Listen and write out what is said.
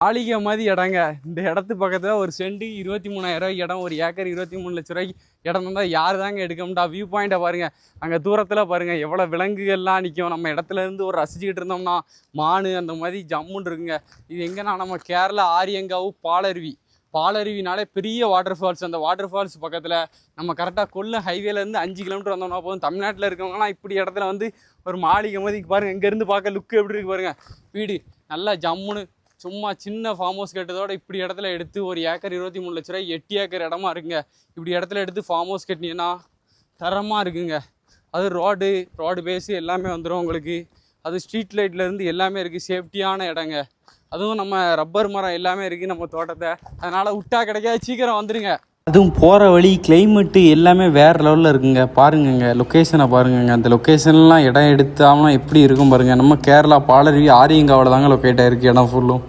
மாளிகை மாதிரி இடங்க இந்த இடத்து பக்கத்தில் ஒரு செண்டு இருபத்தி மூணாயிரம் ரூபாய்க்கு இடம் ஒரு ஏக்கர் இருபத்தி மூணு லட்ச ரூபாய்க்கு இடம் இருந்தால் யார் தாங்க எடுக்க முடியா வியூ பாயிண்ட்டை பாருங்கள் அங்கே தூரத்தில் பாருங்கள் எவ்வளோ விலங்குகள்லாம் நிற்கும் நம்ம இடத்துல இருந்து ஒரு ரசிச்சுக்கிட்டு இருந்தோம்னா மானு அந்த மாதிரி ஜம்முன்னு இருக்குங்க. இது எங்கன்னா நம்ம கேரளா ஆரியங்காவு பாலருவி. பாலருவினாலே பெரிய வாட்டர் ஃபால்ஸ் அந்த வாட்டர் ஃபால்ஸ் பக்கத்தில் நம்ம கரெக்டாக கொல்லம் ஹைவேலேருந்து அஞ்சு கிலோமீட்டர் வந்தோம்னா போதும். தமிழ்நாட்டில் இருக்கவங்கலாம் இப்படி இடத்துல வந்து ஒரு மாளிகை மாதிரி பாருங்கள் இங்கேருந்து பார்க்க லுக்கு எப்படி இருக்கு பாருங்கள் வீடு நல்லா ஜம்முன்னு சும்மா சின்ன ஃபார்ம் ஹவுஸ் கட்டதோட இப்படி இடத்துல எடுத்து ஒரு ஏக்கர் இருபத்தி மூணு லட்ச ரூபாய் எட்டு ஏக்கர் இடமா இருக்குங்க. இப்படி இடத்துல எடுத்து ஃபார்ம் ஹவுஸ் கட்டினீங்கன்னா தரமாக இருக்குங்க. அது ரோடு ரோடு பேஸு எல்லாமே வந்துடும் உங்களுக்கு. அது ஸ்ட்ரீட் லைட்லேருந்து எல்லாமே இருக்குது சேஃப்டியான இடங்க. அதுவும் நம்ம ரப்பர் மரம் எல்லாமே இருக்குது நம்ம தோட்டத்தை. அதனால் விட்டா கிடைக்காது. சீக்கிரம் வந்துடுங்க அதுவும் போகிற வழி கிளைமேட்டு எல்லாமே வேறு லெவலில் இருக்குங்க. பாருங்கங்க லொக்கேஷனை பாருங்கங்க. அந்த லொக்கேஷன்லாம் இடம் எடுத்தாமல் எப்படி இருக்கும் பாருங்கள் நம்ம கேரளா பாலருவி ஆரியங்காவில் தாங்க லொக்கேட் ஆகிருக்கு இடம் ஃபுல்லும்